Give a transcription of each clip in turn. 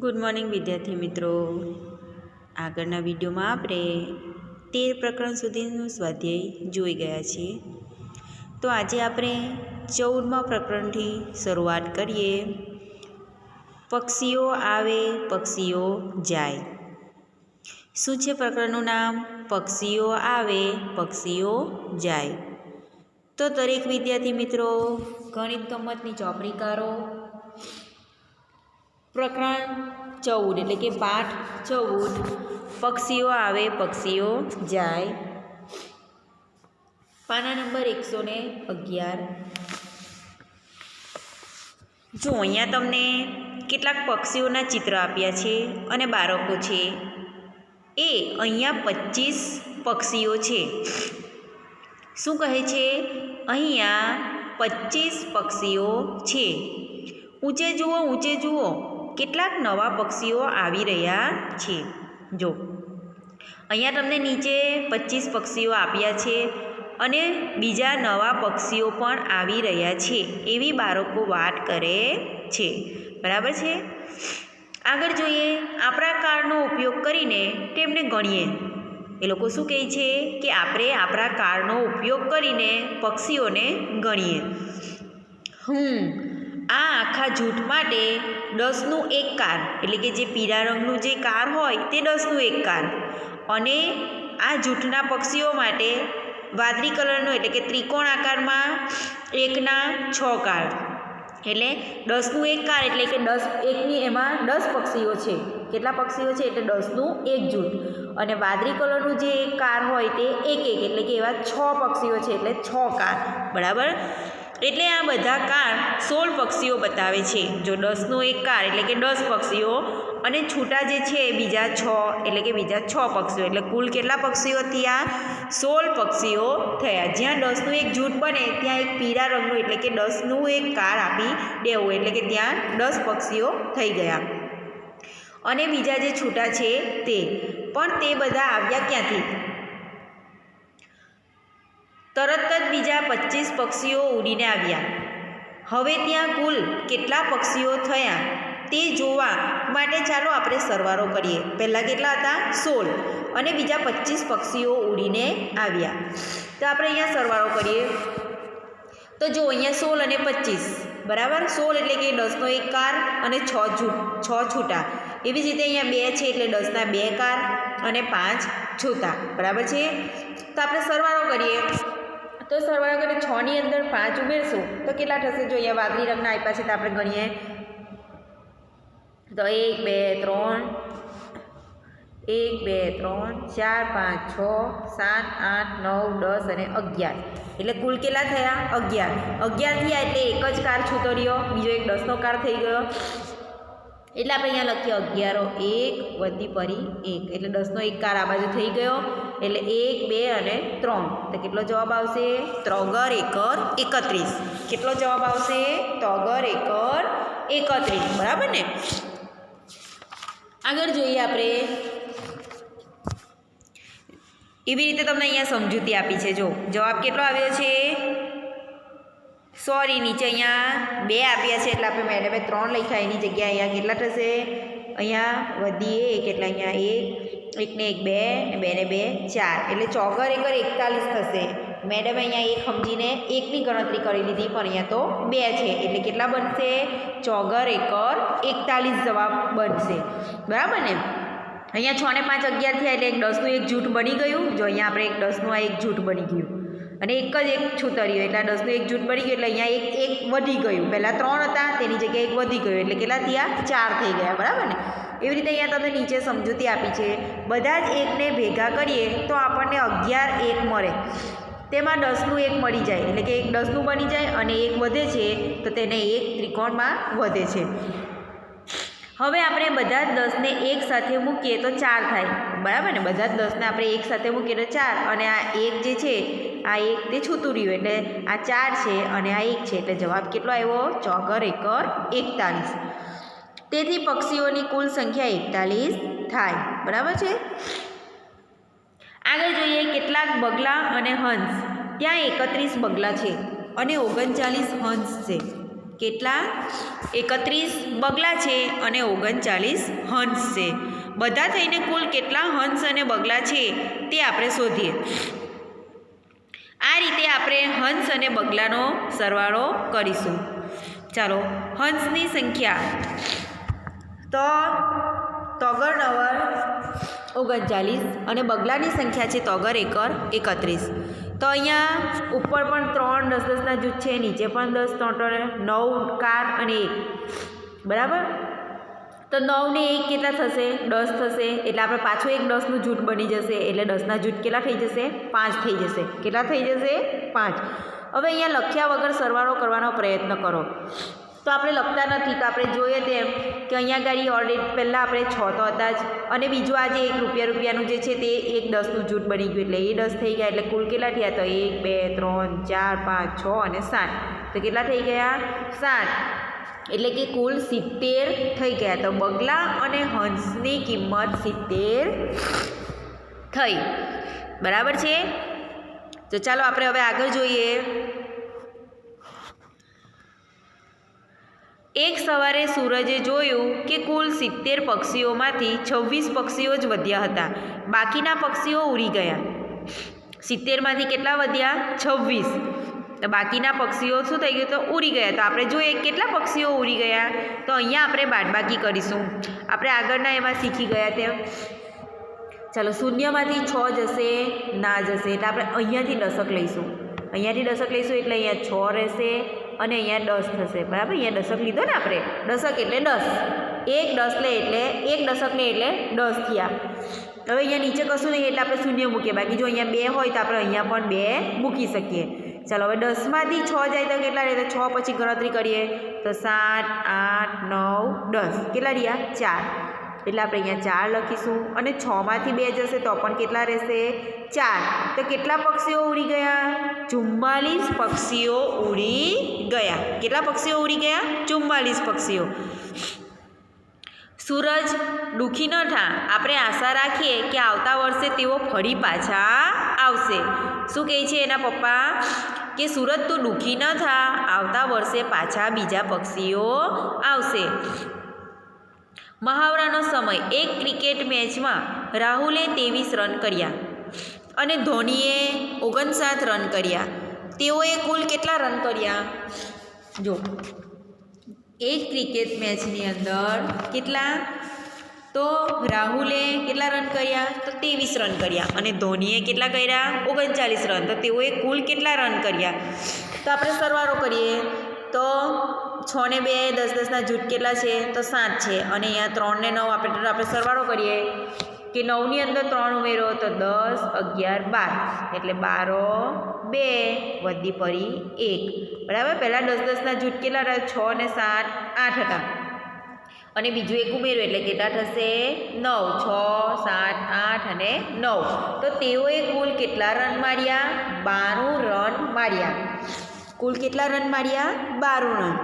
Good morning વિદ્યાર્થી મિત્રો. આગળના વિડીયોમાં આપણે તેર પ્રકરણ સુધીનું સ્વાધ્યાય જોઈ ગયા છીએ. તો આજે આપણે ચૌદમા પ્રકરણથી શરૂઆત કરીએ. પક્ષીઓ આવે, પક્ષીઓ જાય. શું છે પ્રકરણનું નામ? પક્ષીઓ આવે, પક્ષીઓ જાય. તો દરેક વિદ્યાર્થી મિત્રો, ગણિત ગમતની ચોપડી કરો પ્રકરણ ચૌદ એટલે કે પાઠ ચૌદ. પક્ષીઓ આવે, પક્ષીઓ જાય. પાના નંબર એકસો ને અગિયાર. જો અહીંયા તમને કેટલાક પક્ષીઓના ચિત્ર આપ્યા છે અને બાળકો છે, એ અહીંયા પચીસ પક્ષીઓ છે. શું કહે છે? અહીંયા પચીસ પક્ષીઓ છે. ઊંચે જુઓ ઊંચે જુઓ. કેટલાક નવા પક્ષીઓ આવી રહ્યા છે. જો, અહીંયા તમને નીચે પચીસ પક્ષીઓ આપ્યા છે અને બીજા નવા પક્ષીઓ પણ આવી રહ્યા છે એવી બાળકો વાત કરે છે. બરાબર છે? આગળ જોઈએ, આપણા કાળનો ઉપયોગ કરીને તેમને ગણીએ. એ લોકો શું કહે છે કે આપણે આપણા કાળનો ઉપયોગ કરીને પક્ષીઓને ગણીએ. હમ આ આખા જૂથ માટે દસનું એક કાર, એટલે કે જે પીળા રંગનું જે કાર હોય તે દસનું એક કાર. અને આ જૂથના પક્ષીઓ માટે વાદળી કલરનો, એટલે કે ત્રિકોણ આકારમાં એકના છ કાર. એટલે દસનું એક કાર, એટલે કે દસ એકની એમાં દસ પક્ષીઓ છે. કેટલા પક્ષીઓ છે? એટલે દસનું એક જૂથ. અને વાદળી કલરનું જે કાર હોય તે એક એક, એટલે કે એવા છ પક્ષીઓ છે, એટલે છ કાર. બરાબર? એટલે આ બધા કાર સોળ પક્ષીઓ બતાવે છે. જો દસનો એક કાર એટલે કે દસ પક્ષીઓ અને છૂટા જે છે બીજા છ, એટલે કે બીજા છ પક્ષીઓ. એટલે કુલ કેટલા પક્ષીઓ થયા? સોળ પક્ષીઓ થયા. જ્યાં દસનું એક જૂથ બને, ત્યાં એક પીળા રંગનું એટલે કે દસનું એક કાર આપી દેવું. એટલે કે ત્યાં દસ પક્ષીઓ થઈ ગયા. અને બીજા જે છૂટા છે તે. પણ તે બધા આવ્યા ક્યાંથી? તરત જ બીજા પચીસ પક્ષીઓ ઉડીને આવ્યા. હવે ત્યાં કુલ કેટલા પક્ષીઓ થયા તે જોવા માટે ચાલો આપણે સરવારો કરીએ. પહેલાં કેટલા હતા? સોળ. અને બીજા પચીસ પક્ષીઓ ઉડીને આવ્યા. તો આપણે અહીંયા સરવારો કરીએ. તો જો અહીંયા સોળ અને પચીસ બરાબર? સોળ એટલે કે દસનો એક કાર અને છ છૂટ છ છૂટા. એવી જ રીતે અહીંયા બે છે એટલે દસના બે કાર અને પાંચ છૂટા. બરાબર છે? તો આપણે સરવારો કરીએ. તો સરવાળો કરીએ છની અંદર પાંચ ઉમેરશું, તો કેટલા થશે? જો અહીંયા વાદળી રંગના આપ્યા છે, તો આપણે ગણીએ. તો એક, બે, ત્રણ, એક, બે, ત્રણ, ચાર, પાંચ, છ, સાત, આઠ, નવ, દસ અને અગિયાર. એટલે કુલ કેટલા થયા? અગિયાર. અગિયાર થયા એટલે એક જ કાર છૂતો રહ્યો. બીજો એક દસનો કાર થઈ ગયો. એટલે આપણે અહીંયા લખીએ અગિયારો, એક, વધી પરી, એક. એટલે દસનો એક કાર આ બાજુ થઈ ગયો. એટલે એક, બે અને ત્રણ. તો કેટલો જવાબ આવશે? ત્રગર, એકર, એકત્રીસ. કેટલો જવાબ આવશે? ત્રોગર, એકર, એકત્રીસ. બરાબર ને? આગળ જોઈએ આપણે. એવી રીતે તમને અહીંયા સમજૂતી આપી છે. જો, જવાબ કેટલો આવ્યો છે? સોરી નીચે અહીંયા બે આપ્યા છે એટલે આપણે મેડમે ત્રણ લખ્યા, એની જગ્યાએ અહીંયા કેટલા થશે? અહીંયા વધી એક, એટલે અહીંયા એક, એકને એક બે, ને બે ને બે ચાર, એટલે ચોગર એકર એકતાલીસ થશે. મેડમે અહીંયા એક સમજીને એકની ગણતરી કરી લીધી, પણ અહીંયા તો બે છે, એટલે કેટલા બનશે? ચોગર એકર એકતાલીસ જવાબ બનશે. બરાબર ને? અહીંયા છ ને પાંચ અગિયાર થયા, એટલે એક દસનું એક જૂઠ બની ગયું. જો અહીંયા આપણે એક દસનું આ એક જૂઠ બની ગયું. અને એક જ એક છૂતર્યું એટલે દસનું એક જૂઠ બની ગયું એટલે અહીંયા એક એક વધી ગયું. પહેલાં ત્રણ હતા, તેની જગ્યાએ એક વધી ગયું એટલે કેટલા થયા? ચાર થઈ ગયા, બરાબર ને? એવી રીતે અહીંયા તમને નીચે સમજૂતી આપી છે. બધા જ એકને ભેગા કરીએ તો આપણને અગિયાર એક મળે. તેમાં દસનું એક મળી જાય, એટલે કે એક દસનું બની જાય અને એક વધે છે, તો તેને એક ત્રિકોણમાં વધે છે. હવે આપણે બધા જ દસને એક સાથે મૂકીએ તો ચાર થાય. બરાબર ને? બધા જ દસને આપણે એક સાથે મૂકીએ તો ચાર. અને આ એક જે છે, આ એક તે છૂતું રહ્યું એટલે આ ચાર છે અને આ એક છે. એટલે જવાબ કેટલો આવ્યો? ચોગર એકર એકતાલીસ. તેથી પક્ષીઓની કુલ સંખ્યા એકતાલીસ થાય. બરાબર છે? આગળ જોઈએ કેટલાક બગલા અને હંસ. ત્યાં એકત્રીસ બગલા છે અને ઓગણચાલીસ હંસ છે. કેટલા? એકત્રીસ બગલા છે અને ઓગણચાલીસ હંસ છે. બધા થઈને કુલ કેટલા હંસ અને બગલા છે તે આપણે શોધીએ. આ રીતે આપણે હંસ અને બગલાનો સરવાળો કરીશું. ચાલો, હંસની સંખ્યા. તો તગર નવર ઓગણચાલીસ અને બગલાની સંખ્યા છે તોગર એકર એકત્રીસ. તો અહીંયા ઉપર પણ ત્રણ દસ દસના જૂથ છે, નીચે પણ દસ, ત્રણ ત્રણ, નવ કાર અને એક. બરાબર? તો નવને એક કેટલા થશે? દસ થશે. એટલે આપણે પાછું એક દસનું જૂથ બની જશે. એટલે દસના જૂથ કેટલા થઈ જશે? પાંચ થઈ જશે. કેટલા થઈ જશે? પાંચ. હવે અહીંયા લખ્યા વગર સરવાળો કરવાનો પ્રયત્ન કરો. તો આપણે લખતા નથી તો આપણે જોઈએ તેમ કે અહીંયા ગાડી ઓલરેડી પહેલાં આપણે છ તો હતા જ. અને બીજું આજે એક રૂપિયા રૂપિયાનું જે છે તે એક દસનું જૂથ બની ગયું એટલે એ દસ થઈ ગયા એટલે કુલ કેટલા થયા તો એક, બે, ત્રણ, ચાર, પાંચ, છ અને સાત. તો કેટલા થઈ ગયા? સાત. એટલે કે કુલ સિત્તેર થઈ ગયા. તો બગલા અને હંસની કિંમત સિત્તેર થઈ. બરાબર છે? તો ચાલો આપણે હવે આગળ જોઈએ. એક સવારે સૂરજે જોયું કે કુલ સિત્તેર પક્ષીઓમાંથી છવ્વીસ પક્ષીઓ જ વધ્યા હતા. બાકીના પક્ષીઓ ઉડી ગયા. સિત્તેરમાંથી કેટલા વધ્યા? છવ્વીસ. તો બાકીના પક્ષીઓ શું થઈ ગયું? તો ઉડી ગયા. તો આપણે જોઈએ કેટલા પક્ષીઓ ઉડી ગયા? તો અહીંયા આપણે બાદબાકી કરીશું. આપણે આગળના એમાં શીખી ગયા તેમ ચાલો, શૂન્યમાંથી છ જશે, ના જશે. એટલે આપણે અહીંયાથી દશક લઈશું. અહીંયાથી દશક લઈશું એટલે અહીંયા છ રહેશે અને અહીંયા દસ થશે, બરાબર? અહીંયા દશક લીધો ને આપણે? દશક એટલે દસ. એક દસ લે એટલે, એક દશક લે એટલે દસ થયા. હવે અહીંયા નીચે કશું નહીં, એટલે આપણે શૂન્ય મૂકીએ. બાકી જો અહીંયા બે હોય તો આપણે અહીંયા પણ બે મૂકી શકીએ. ચાલો, હવે દસમાંથી છ જાય તો કેટલા રહે? તો છ પછી ગણતરી કરીએ. તો સાત, આઠ, નવ, દસ. કેટલા રહ્યા? ચાર. એટલે આપણે અહીંયા ચાર લખીશું. અને છમાંથી બે જશે તો પણ કેટલા રહેશે? ચાર. તો કેટલા પક્ષીઓ ઉડી ગયા? ચુમ્માલીસ પક્ષીઓ ઉડી ગયા. કેટલા પક્ષીઓ ઉડી ગયા? ચુમ્માલીસ પક્ષીઓ. સૂરજ દુઃખી ન થા. આપણે આશા રાખીએ કે આવતા વર્ષે તેઓ ફરી પાછા આવશે. શું કહે છે એના પપ્પા? કે સુરત તું દુઃખી ન થા, આવતા વર્ષે પાછા બીજા પક્ષીઓ આવશે. મહાવરાનો સમય. એક ક્રિકેટ મેચમાં રાહુલે ત્રેવીસ રન કર્યા. અને ધોનીએ ઓગણસાઠ રન કર્યા. તેઓએ કુલ કેટલા રન કર્યા? જો એક ક્રિકેટ મેચની અંદર કેટલા? તો રાહુલે કેટલા રન કર્યા? તો ત્રેવીસ રન કર્યા. અને ધોનીએ કેટલા કર્યા? ઓગણચાલીસ રન. તો તેઓએ કુલ કેટલા રન કર્યા? તો આપણે સરવારો કરીએ. તો છ ને બે, દસ દસના જૂથ કેટલા છે? તો સાત છે. અને અહીંયા ત્રણ ને નવ આપણે આપણે સરવાળો કરીએ. કે નવની અંદર ત્રણ ઉમેરો તો દસ, અગિયાર, બાર. એટલે બારો, બે, વધી પરી એક. બરાબર? પહેલાં દસ દસના જૂથ કેટલા રહ્યા છ ને સાત, આઠ હતા. અને બીજું એક ઉમેર્યું એટલે કેટલા થશે? નવ. છ, સાત, આઠ અને નવ. તો તેઓએ કુલ કેટલા રન માર્યા? બારું રન માર્યા. કુલ કેટલા રન માર્યા? બારું રન.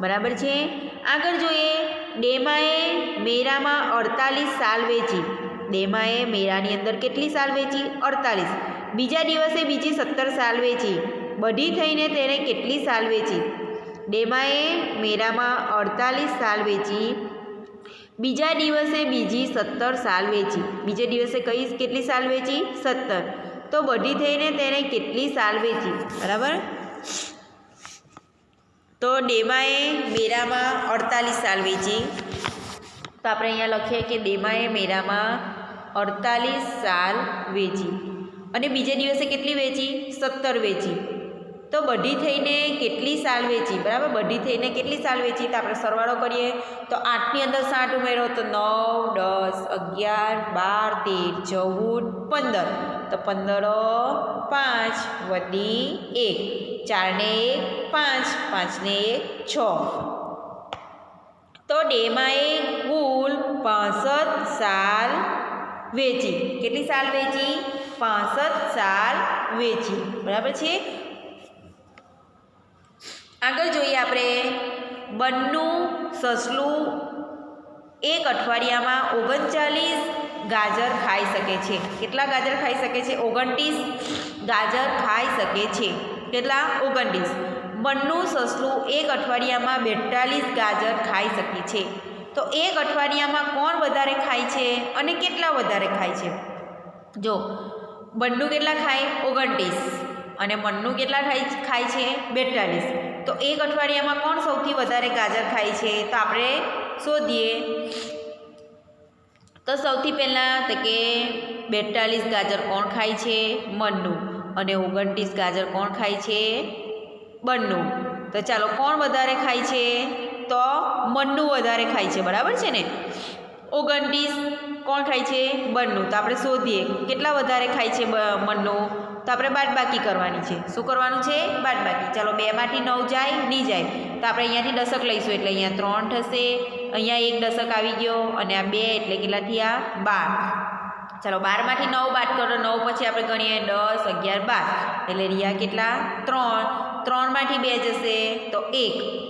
બરાબર છે? આગળ જોઈએ. ડેમાએ મેરામાં અડતાલીસ સાલ વેચી. ડેમાએ મેળાની અંદર કેટલી સાલ વેચી? અડતાલીસ. બીજા દિવસે બીજી સત્તર સાલ વેચી. બધી થઈને તેણે કેટલી સાલ વેચી? ડેમાએ મેળામાં અડતાલીસ સાલ વેચી. બીજા દિવસે બીજી સત્તર સાલ વેચી. બીજે દિવસે કઈ કેટલી સાલ વેચી? સત્તર. તો બધી થઈને તેણે કેટલી સાલ વેચી? બરાબર? તો ડેમાએ મેરામાં અડતાલીસ સાલ વેચી. તો આપણે અહીંયા લખીએ કે ડેમાએ મેરામાં અડતાલીસ સાલ વેચી. અને બીજે દિવસે કેટલી વેચી? સત્તર વેચી. તો બઢી થઈને કેટલી સાલ વેચી? બરાબર? બધી થઈને કેટલી સાલ વેચી? તો આપણે સરવાળો કરીએ. તો આઠની અંદર સાઠ ઉમેરો, તો નવ, દસ, અગિયાર, બાર, તેર, ચૌદ, પંદર. તો પંદરો, પાંચ વધી એક. ચારને એક, પાંચ. પાંચને એક, છ. તો ડેમાં એક કુલ પાસઠ સાલ વેચી. કેટલી સાલ વેચી? પાસઠ સાલ વેચી. બરાબર છે? આગળ જોઈએ આપણે. બન્નું સસલું એક અઠવાડિયામાં ઓગણચાલીસ ગાજર ખાઈ શકે છે. કેટલા ગાજર ખાઈ શકે છે? ઓગણત્રીસ ગાજર ખાઈ શકે છે. કેટલા? ઓગણત્રીસ. બન્નું સસલું એક અઠવાડિયામાં બેતાલીસ ગાજર ખાઈ શકે છે. તો એક અઠવાડિયામાં કોણ વધારે ખાય છે અને કેટલા વધારે ખાય છે? જો બંનું કેટલા ખાય? ઓગણત્રીસ. અને મનનું કેટલા ખાય ખાય છે? બેતાલીસ. તો એક અઠવાડિયામાં કોણ સૌથી વધારે ગાજર ખાય છે? તો આપણે શોધીએ. તો સૌથી પહેલાં તો કે બેતાલીસ ગાજર કોણ ખાય છે? મનનું. અને ઓગણત્રીસ ગાજર કોણ ખાય છે? બંનું તો ચાલો, કોણ વધારે ખાય છે? તો મનનું વધારે ખાય છે, બરાબર છે ને? ઓગણત્રીસ, કોણ ખાય છે? બનનું તો આપણે શોધીએ, કેટલા વધારે ખાય છે મન્નું? તો આપણે બાદબાકી કરવાની છે. શું કરવાનું છે? બાદબાકી. ચાલો, બેમાંથી નવ જાય નહીં જાય. તો આપણે અહીંયાથી દશક લઈશું, એટલે અહીંયા ત્રણ થશે. અહીંયા એક દશક આવી ગયો, અને આ બે, એટલે કેટલા થયા બાર. ચાલો, બારમાંથી નવ બાદ કરો, નવ પછી આપણે ગણીએ દસ, અગિયાર, બાર. એટલે રહ્યા કેટલા? ત્રણ. ત્રણમાંથી બે જશે, તો એક.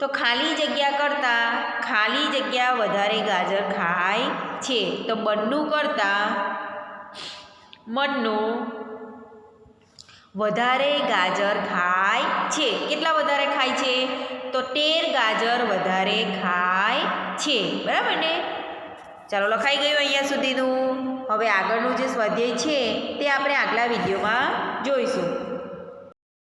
તો ખાલી જગ્યા કરતાં ખાલી જગ્યા વધારે ગાજર ખાય છે. તો બંનું કરતાં મનનું વધારે ગાજર ખાય છે. કેટલા વધારે ખાય છે? તો તેર ગાજર વધારે ખાય છે. બરાબર ને? ચાલો લખાઈ ગયું અહીંયા સુધીનું. હવે આગળનું જે સ્વાધ્યાય છે તે આપણે આગલા વિડીયોમાં જોઈશું.